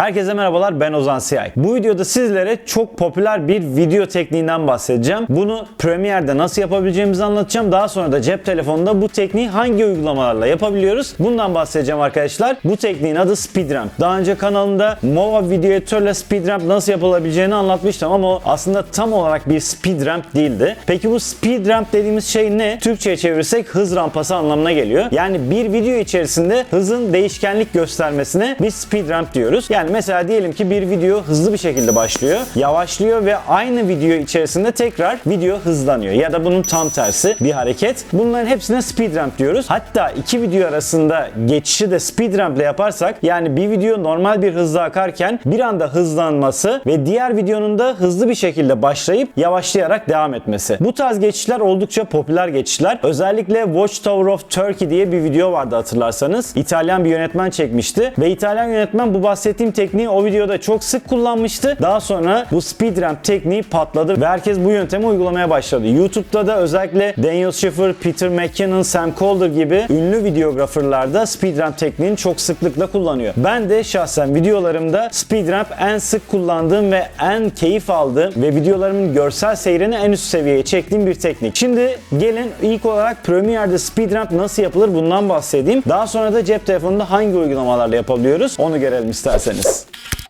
Herkese merhabalar ben Ozan Siyay. Bu videoda sizlere çok popüler bir video tekniğinden bahsedeceğim. Bunu Premiere'de nasıl yapabileceğimizi anlatacağım. Daha sonra da cep telefonunda bu tekniği hangi uygulamalarla yapabiliyoruz? Bundan bahsedeceğim arkadaşlar. Bu tekniğin adı SpeedRamp. Daha önce kanalımda Mova video editörle SpeedRamp nasıl yapılabileceğini anlatmıştım ama o aslında tam olarak bir SpeedRamp değildi. Peki bu SpeedRamp dediğimiz şey ne? Türkçe'ye çevirirsek hız rampası anlamına geliyor. Yani bir video içerisinde hızın değişkenlik göstermesine biz SpeedRamp diyoruz. Yani mesela diyelim ki bir video hızlı bir şekilde başlıyor, yavaşlıyor ve aynı video içerisinde tekrar video hızlanıyor. Ya da bunun tam tersi bir hareket. Bunların hepsine SpeedRamp diyoruz. Hatta iki video arasında geçişi de SpeedRamp ile yaparsak yani bir video normal bir hızla akarken bir anda hızlanması ve diğer videonun da hızlı bir şekilde başlayıp yavaşlayarak devam etmesi. Bu tarz geçişler oldukça popüler geçişler. Özellikle Watchtower of Turkey diye bir video vardı hatırlarsanız. İtalyan bir yönetmen çekmişti ve İtalyan yönetmen bu bahsettiğim tekniği o videoda çok sık kullanmıştı. Daha sonra bu SpeedRamp tekniği patladı ve herkes bu yöntemi uygulamaya başladı. YouTube'da da özellikle Daniel Schiffer, Peter McKinnon, Sam Calder gibi ünlü videographerlar da SpeedRamp tekniğini çok sıklıkla kullanıyor. Ben de şahsen videolarımda SpeedRamp en sık kullandığım ve en keyif aldığım ve videolarımın görsel seyrini en üst seviyeye çektiğim bir teknik. Şimdi gelin ilk olarak Premiere'de SpeedRamp nasıl yapılır bundan bahsedeyim. Daha sonra da cep telefonunda hangi uygulamalarla yapabiliyoruz onu görelim isterseniz. business.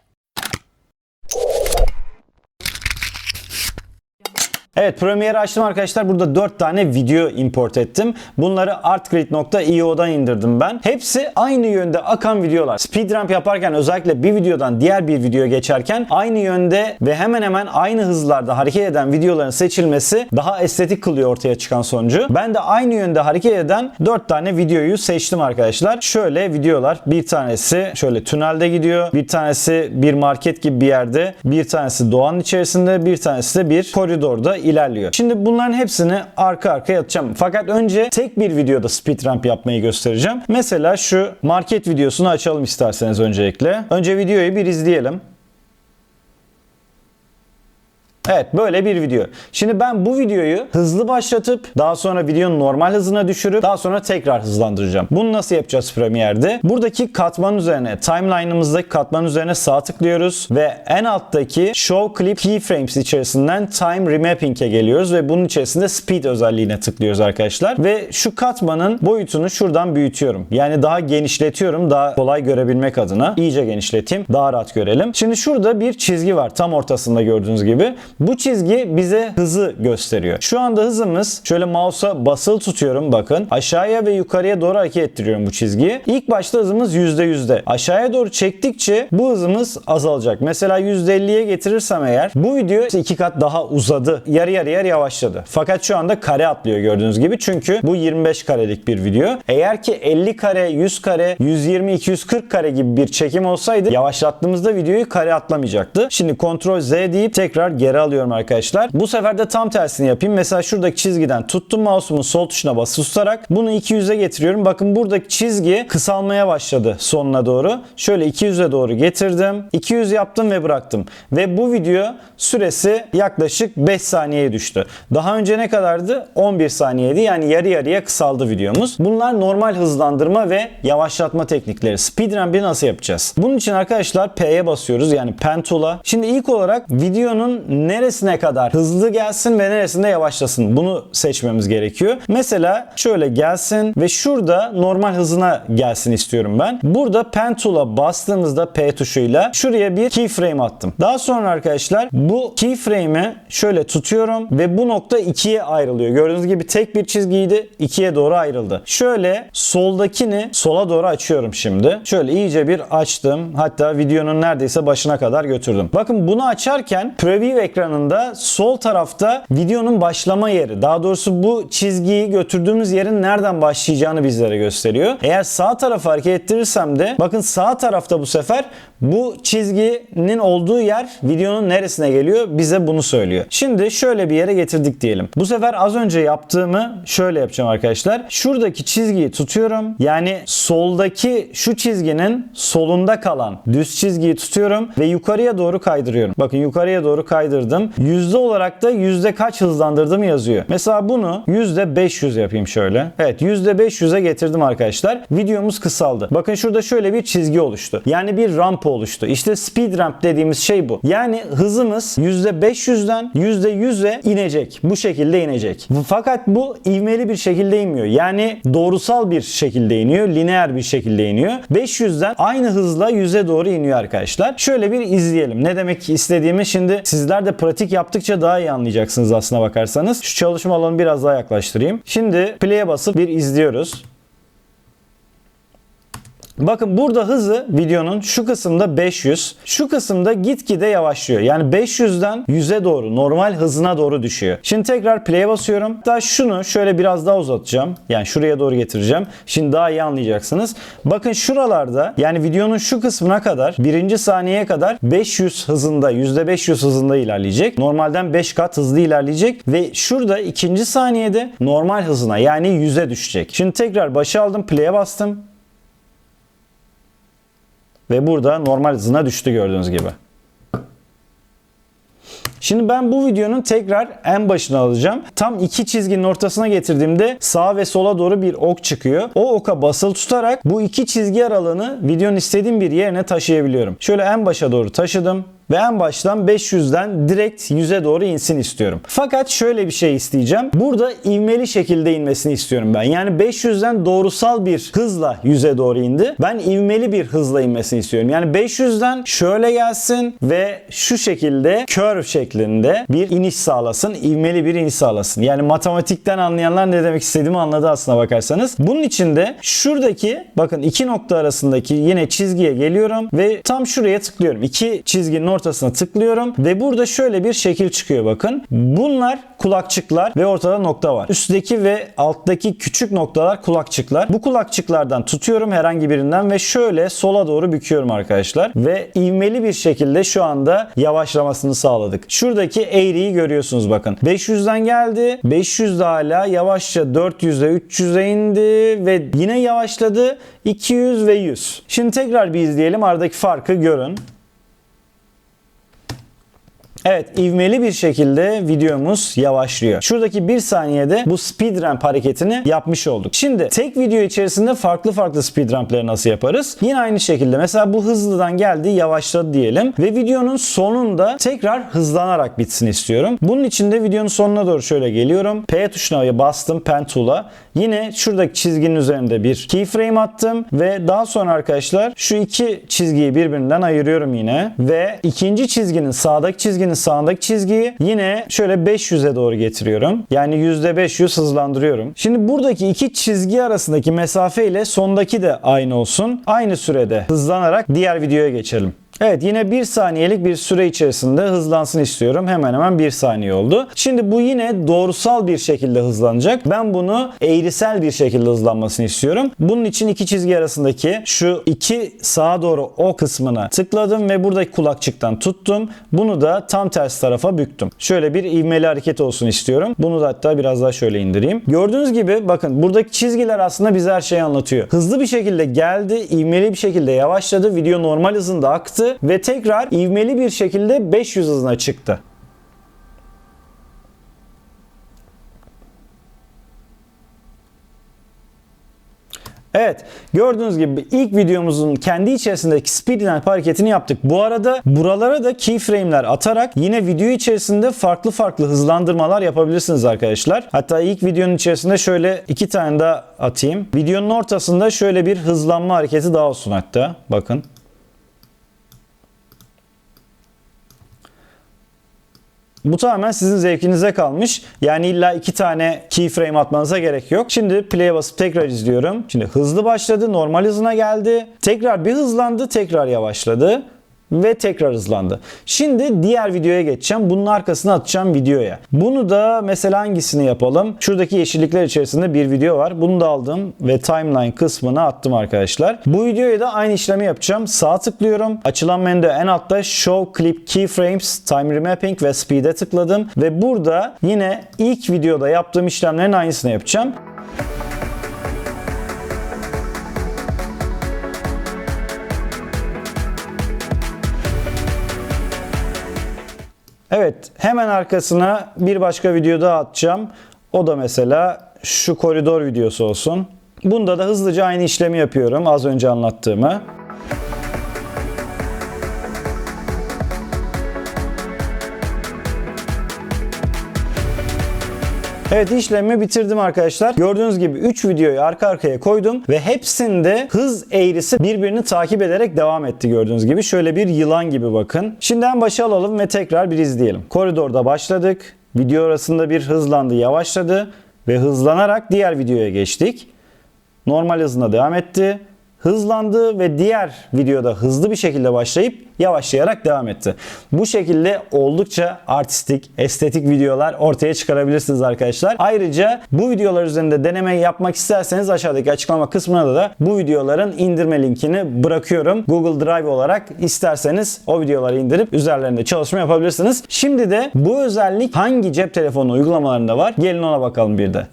Evet Premiere'i açtım arkadaşlar. Burada 4 tane video import ettim. Bunları artgrid.io'dan indirdim ben. Hepsi aynı yönde akan videolar. Speedramp yaparken özellikle bir videodan diğer bir videoya geçerken aynı yönde ve hemen hemen aynı hızlarda hareket eden videoların seçilmesi daha estetik kılıyor ortaya çıkan sonucu. Ben de aynı yönde hareket eden 4 tane videoyu seçtim arkadaşlar. Şöyle videolar. Bir tanesi şöyle tünelde gidiyor. Bir tanesi bir market gibi bir yerde. Bir tanesi doğanın içerisinde. Bir tanesi de bir koridorda ilerliyor. Şimdi bunların hepsini arka arkaya atacağım. Fakat önce tek bir videoda speed ramp yapmayı göstereceğim. Mesela şu market videosunu açalım isterseniz öncelikle. Önce videoyu bir izleyelim. Evet böyle bir video. Şimdi ben bu videoyu hızlı başlatıp daha sonra videonun normal hızına düşürüp daha sonra tekrar hızlandıracağım. Bunu nasıl yapacağız Premiere'de? Buradaki katman üzerine timeline'ımızdaki katman üzerine sağ tıklıyoruz ve en alttaki Show Clip Keyframes içerisinden Time Remapping'e geliyoruz ve bunun içerisinde Speed özelliğine tıklıyoruz arkadaşlar. Ve şu katmanın boyutunu şuradan büyütüyorum. Yani daha genişletiyorum daha kolay görebilmek adına. İyice genişleteyim. Daha rahat görelim. Şimdi şurada bir çizgi var tam ortasında gördüğünüz gibi. Bu çizgi bize hızı gösteriyor. Şu anda hızımız şöyle mouse'a basılı tutuyorum bakın. Aşağıya ve yukarıya doğru hareket ettiriyorum bu çizgiyi. İlk başta hızımız %100'de. Aşağıya doğru çektikçe bu hızımız azalacak. Mesela %50'ye getirirsem eğer bu video iki kat daha uzadı. Yarı yarıya yavaşladı. Fakat şu anda kare atlıyor gördüğünüz gibi. Çünkü bu 25 karelik bir video. Eğer ki 50 kare, 100 kare, 120, 240 kare gibi bir çekim olsaydı yavaşlattığımızda videoyu kare atlamayacaktı. Şimdi Ctrl Z deyip tekrar geri alıyorum arkadaşlar. Bu sefer de tam tersini yapayım. Mesela şuradaki çizgiden tuttum mouse'umun sol tuşuna basılı tutarak bunu 200'e getiriyorum. Bakın buradaki çizgi kısalmaya başladı sonuna doğru. Şöyle 200'e doğru getirdim. 200 yaptım ve bıraktım. Ve bu video süresi yaklaşık 5 saniyeye düştü. Daha önce ne kadardı? 11 saniyeydi. Yani yarı yarıya kısaldı videomuz. Bunlar normal hızlandırma ve yavaşlatma teknikleri. Speedramp'i nasıl yapacağız? Bunun için arkadaşlar P'ye basıyoruz. Yani Pen Tool'a. Şimdi ilk olarak videonun neresine kadar hızlı gelsin ve neresinde yavaşlasın. Bunu seçmemiz gerekiyor. Mesela şöyle gelsin ve şurada normal hızına gelsin istiyorum ben. Burada Pen Tool'a bastığımızda P tuşuyla şuraya bir keyframe attım. Daha sonra arkadaşlar bu keyframe'i şöyle tutuyorum ve bu nokta ikiye ayrılıyor. Gördüğünüz gibi tek bir çizgiydi. ikiye doğru ayrıldı. Şöyle soldakini sola doğru açıyorum şimdi. Şöyle iyice bir açtım. Hatta videonun neredeyse başına kadar götürdüm. Bakın bunu açarken preview ekranında sol tarafta videonun başlama yeri. Daha doğrusu bu çizgiyi götürdüğümüz yerin nereden başlayacağını bizlere gösteriyor. Eğer sağ tarafa hareket ettirirsem de bakın sağ tarafta bu sefer bu çizginin olduğu yer videonun neresine geliyor bize bunu söylüyor. Şimdi şöyle bir yere getirdik diyelim. Bu sefer az önce yaptığımı şöyle yapacağım arkadaşlar. Şuradaki çizgiyi tutuyorum. Yani soldaki şu çizginin solunda kalan düz çizgiyi tutuyorum ve yukarıya doğru kaydırıyorum. Bakın yukarıya doğru kaydırdım hızlandırdım. Yüzde olarak da yüzde kaç hızlandırdım yazıyor. Mesela bunu yüzde 500 yapayım şöyle. Evet yüzde 500'e getirdim arkadaşlar. Videomuz kısaldı. Bakın şurada şöyle bir çizgi oluştu. Yani bir rampa oluştu. İşte speed ramp dediğimiz şey bu. Yani hızımız yüzde 500'den yüzde 100'e inecek. Bu şekilde inecek. Fakat bu ivmeli bir şekilde inmiyor. Yani doğrusal bir şekilde iniyor. Lineer bir şekilde iniyor. 500'den aynı hızla 100'e doğru iniyor arkadaşlar. Şöyle bir izleyelim. Ne demek istediğimi şimdi sizler de pratik yaptıkça daha iyi anlayacaksınız aslına bakarsanız. Şu çalışma alanı biraz daha yaklaştırayım. Şimdi play'e basıp bir izliyoruz. Bakın burada hızı videonun şu kısımda 500. Şu kısımda gitgide yavaşlıyor. Yani 500'den 100'e doğru normal hızına doğru düşüyor. Şimdi tekrar play'e basıyorum. Daha şunu şöyle biraz daha uzatacağım. Yani şuraya doğru getireceğim. Şimdi daha iyi anlayacaksınız. Bakın şuralarda yani videonun şu kısmına kadar birinci saniyeye kadar 500 hızında %500 hızında ilerleyecek. Normalden 5 kat hızlı ilerleyecek ve şurada ikinci saniyede normal hızına yani 100'e düşecek. Şimdi tekrar başa aldım play'e bastım. Ve burada normal hızına düştü gördüğünüz gibi. Şimdi ben bu videonun tekrar en başına alacağım. Tam iki çizginin ortasına getirdiğimde sağa ve sola doğru bir ok çıkıyor. O oka basılı tutarak bu iki çizgi aralığını videonun istediğim bir yerine taşıyabiliyorum. Şöyle en başa doğru taşıdım ve en baştan 500'den direkt 100'e doğru insin istiyorum. Fakat şöyle bir şey isteyeceğim. Burada ivmeli şekilde inmesini istiyorum ben. Yani 500'den doğrusal bir hızla 100'e doğru indi. Ben ivmeli bir hızla inmesini istiyorum. Yani 500'den şöyle gelsin ve şu şekilde curve şeklinde bir iniş sağlasın. ivmeli bir iniş sağlasın. Yani matematikten anlayanlar ne demek istediğimi anladı aslına bakarsanız. Bunun için de şuradaki bakın iki nokta arasındaki yine çizgiye geliyorum ve tam şuraya tıklıyorum. İki çizginin ortasına tıklıyorum ve burada şöyle bir şekil çıkıyor bakın. Bunlar kulakçıklar ve ortada nokta var. Üstteki ve alttaki küçük noktalar kulakçıklar. Bu kulakçıklardan tutuyorum herhangi birinden ve şöyle sola doğru büküyorum arkadaşlar. Ve ivmeli bir şekilde şu anda yavaşlamasını sağladık. Şuradaki eğriyi görüyorsunuz bakın. 500'den geldi. 500 de hala yavaşça 400'e 300'e indi ve yine yavaşladı. 200 ve 100. Şimdi tekrar bir izleyelim. Aradaki farkı görün. Evet ivmeli bir şekilde videomuz yavaşlıyor. Şuradaki bir saniyede bu speed ramp hareketini yapmış olduk. Şimdi tek video içerisinde farklı farklı speed rampleri nasıl yaparız? Yine aynı şekilde mesela bu hızlıdan geldi yavaşladı diyelim ve videonun sonunda tekrar hızlanarak bitsin istiyorum. Bunun için de videonun sonuna doğru şöyle geliyorum. P tuşuna bastım pen tool'a. Yine şuradaki çizginin üzerinde bir keyframe attım ve daha sonra arkadaşlar şu iki çizgiyi birbirinden ayırıyorum yine ve ikinci çizginin sağdaki çizginin sağındaki çizgiyi yine şöyle 500'e doğru getiriyorum. Yani %500 hızlandırıyorum. Şimdi buradaki iki çizgi arasındaki mesafe ile sondaki de aynı olsun. Aynı sürede hızlanarak diğer videoya geçelim. Evet yine bir saniyelik bir süre içerisinde hızlansın istiyorum. Hemen hemen bir saniye oldu. Şimdi bu yine doğrusal bir şekilde hızlanacak. Ben bunu eğrisel bir şekilde hızlanmasını istiyorum. Bunun için iki çizgi arasındaki şu iki sağa doğru o kısmına tıkladım ve buradaki kulakçıktan tuttum. Bunu da tam ters tarafa büktüm. Şöyle bir ivmeli hareket olsun istiyorum. Bunu da hatta biraz daha şöyle indireyim. Gördüğünüz gibi bakın buradaki çizgiler aslında bize her şeyi anlatıyor. Hızlı bir şekilde geldi, ivmeli bir şekilde yavaşladı. Video normal hızında aktı ve tekrar ivmeli bir şekilde 500 hızına çıktı. Evet gördüğünüz gibi ilk videomuzun kendi içerisindeki speed ramp hareketini yaptık. Bu arada buralara da keyframe'ler atarak yine video içerisinde farklı farklı hızlandırmalar yapabilirsiniz arkadaşlar. Hatta ilk videonun içerisinde şöyle iki tane daha atayım. Videonun ortasında şöyle bir hızlanma hareketi daha olsun hatta. Bakın. Bu tamamen sizin zevkinize kalmış. Yani illa iki tane keyframe atmanıza gerek yok. Şimdi play'e basıp tekrar izliyorum. Şimdi hızlı başladı, normal hızına geldi. Tekrar bir hızlandı, tekrar yavaşladı ve tekrar hızlandı. Şimdi diğer videoya geçeceğim. Bunun arkasına atacağım videoya. Bunu da mesela hangisini yapalım? Şuradaki yeşillikler içerisinde bir video var. Bunu da aldım ve timeline kısmına attım arkadaşlar. Bu videoya da aynı işlemi yapacağım. Sağ tıklıyorum. Açılan menüde en altta Show Clip Keyframes, Time Remapping ve Speed'e tıkladım. Ve burada yine ilk videoda yaptığım işlemlerin aynısını yapacağım. Evet hemen arkasına bir başka video daha atacağım. O da mesela şu koridor videosu olsun. Bunda da hızlıca aynı işlemi yapıyorum az önce anlattığımı. Evet işlemi bitirdim arkadaşlar. Gördüğünüz gibi 3 videoyu arka arkaya koydum ve hepsinde hız eğrisi birbirini takip ederek devam etti gördüğünüz gibi. Şöyle bir yılan gibi bakın. Şimdi en başa alalım ve tekrar bir izleyelim. Koridorda başladık. Video arasında bir hızlandı, yavaşladı ve hızlanarak diğer videoya geçtik. Normal hızına devam etti hızlandı ve diğer videoda hızlı bir şekilde başlayıp yavaşlayarak devam etti. Bu şekilde oldukça artistik, estetik videolar ortaya çıkarabilirsiniz arkadaşlar. Ayrıca bu videolar üzerinde deneme yapmak isterseniz aşağıdaki açıklama kısmına da, da bu videoların indirme linkini bırakıyorum. Google Drive olarak isterseniz o videoları indirip üzerlerinde çalışma yapabilirsiniz. Şimdi de bu özellik hangi cep telefonu uygulamalarında var? Gelin ona bakalım bir de.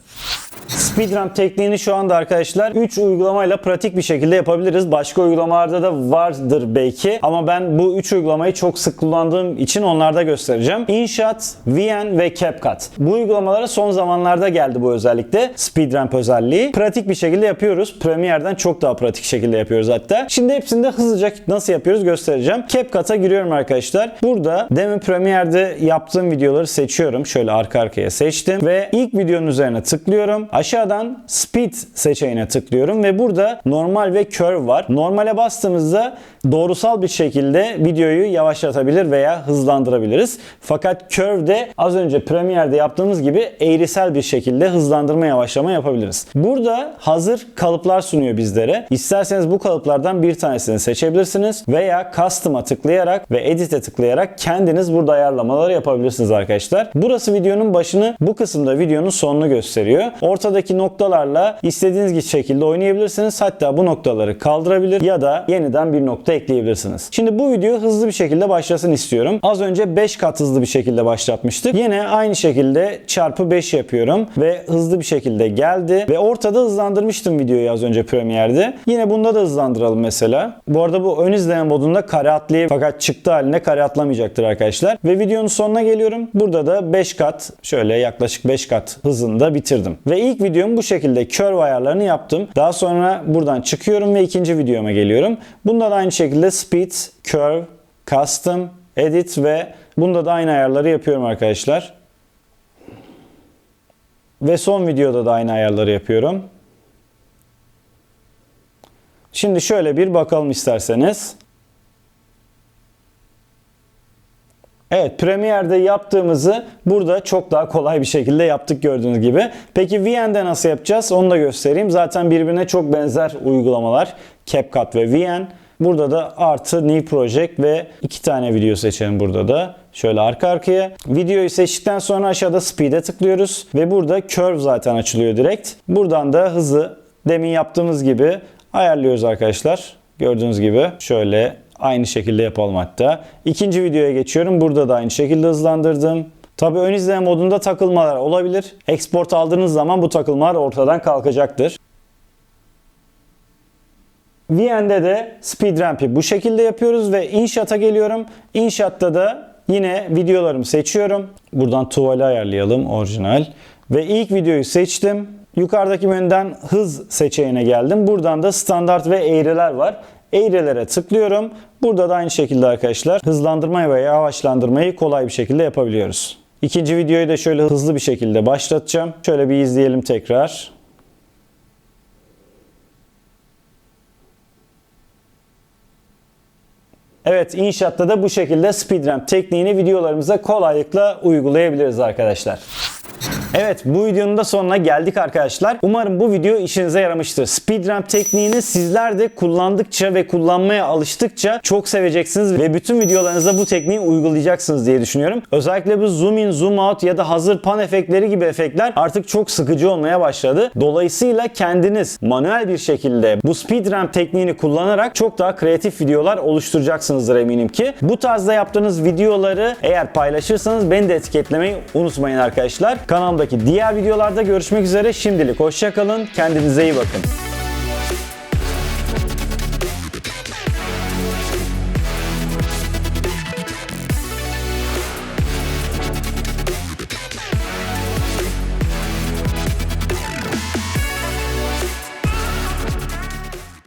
Speedrun tekniğini şu anda arkadaşlar 3 uygulamayla pratik bir şekilde yapabiliriz. Başka uygulamalarda da vardır belki ama ben bu 3 uygulamayı çok sık kullandığım için onlarda göstereceğim. InShot, VN ve CapCut. Bu uygulamalara son zamanlarda geldi bu özellikle. Speedrun özelliği. Pratik bir şekilde yapıyoruz. Premiere'den çok daha pratik şekilde yapıyoruz hatta. Şimdi hepsini de hızlıca nasıl yapıyoruz göstereceğim. CapCut'a giriyorum arkadaşlar. Burada demin Premiere'de yaptığım videoları seçiyorum. Şöyle arka arkaya seçtim ve ilk videonun üzerine tıklıyorum. Aşağıdan speed seçeneğine tıklıyorum ve burada normal ve curve var. Normale bastığımızda doğrusal bir şekilde videoyu yavaşlatabilir veya hızlandırabiliriz. Fakat curve'de az önce Premiere'de yaptığımız gibi eğrisel bir şekilde hızlandırma yavaşlama yapabiliriz. Burada hazır kalıplar sunuyor bizlere. İsterseniz bu kalıplardan bir tanesini seçebilirsiniz veya custom'a tıklayarak ve edit'e tıklayarak kendiniz burada ayarlamalar yapabilirsiniz arkadaşlar. Burası videonun başını, bu kısımda videonun sonunu gösteriyor. Ortadaki noktalarla istediğiniz şekilde oynayabilirsiniz. Hatta bu noktaları kaldırabilir ya da yeniden bir nokta ekleyebilirsiniz. Şimdi bu video hızlı bir şekilde başlasın istiyorum. Az önce 5 kat hızlı bir şekilde başlatmıştık. Yine aynı şekilde çarpı 5 yapıyorum ve hızlı bir şekilde geldi ve ortada hızlandırmıştım videoyu az önce Premiere'de. Yine bunda da hızlandıralım mesela. Bu arada bu ön izleme modunda kare atlayıp fakat çıktı haline kare atlamayacaktır arkadaşlar. Ve videonun sonuna geliyorum. Burada da 5 kat şöyle yaklaşık 5 kat hızında bitirdim. Ve ilk videomu bu şekilde curve ayarlarını yaptım. Daha sonra buradan çıkıyorum ve ikinci videoma geliyorum. Bunda da aynı şekilde speed, curve, custom, edit ve bunda da aynı ayarları yapıyorum arkadaşlar. Ve son videoda da aynı ayarları yapıyorum. Şimdi şöyle bir bakalım isterseniz. Evet Premiere'de yaptığımızı burada çok daha kolay bir şekilde yaptık gördüğünüz gibi. Peki VN'de nasıl yapacağız onu da göstereyim. Zaten birbirine çok benzer uygulamalar. CapCut ve VN. Burada da artı New Project ve iki tane video seçelim burada da. Şöyle arka arkaya. Videoyu seçtikten sonra aşağıda Speed'e tıklıyoruz. Ve burada Curve zaten açılıyor direkt. Buradan da hızı demin yaptığımız gibi ayarlıyoruz arkadaşlar. Gördüğünüz gibi şöyle aynı şekilde yapalım hatta. İkinci videoya geçiyorum. Burada da aynı şekilde hızlandırdım. Tabi ön izleme modunda takılmalar olabilir. Export aldığınız zaman bu takılmalar ortadan kalkacaktır. VN'de de speed ramp'i bu şekilde yapıyoruz ve InShot'a geliyorum. InShot'ta da yine videolarımı seçiyorum. Buradan tuvali ayarlayalım orijinal. Ve ilk videoyu seçtim. Yukarıdaki menüden hız seçeneğine geldim. Buradan da standart ve eğriler var. Eğrilere tıklıyorum. Burada da aynı şekilde arkadaşlar hızlandırmayı ve yavaşlandırmayı kolay bir şekilde yapabiliyoruz. İkinci videoyu da şöyle hızlı bir şekilde başlatacağım. Şöyle bir izleyelim tekrar. Evet inşaatta da bu şekilde speedramp tekniğini videolarımıza kolaylıkla uygulayabiliriz arkadaşlar. Evet bu videonun da sonuna geldik arkadaşlar. Umarım bu video işinize yaramıştır. Speedramp tekniğini sizler de kullandıkça ve kullanmaya alıştıkça çok seveceksiniz ve bütün videolarınızda bu tekniği uygulayacaksınız diye düşünüyorum. Özellikle bu zoom in, zoom out ya da hazır pan efektleri gibi efektler artık çok sıkıcı olmaya başladı. Dolayısıyla kendiniz manuel bir şekilde bu speedramp tekniğini kullanarak çok daha kreatif videolar oluşturacaksınızdır eminim ki. Bu tarzda yaptığınız videoları eğer paylaşırsanız beni de etiketlemeyi unutmayın arkadaşlar. Kanalımdaki diğer videolarda görüşmek üzere. Şimdilik hoşçakalın. Kendinize iyi bakın.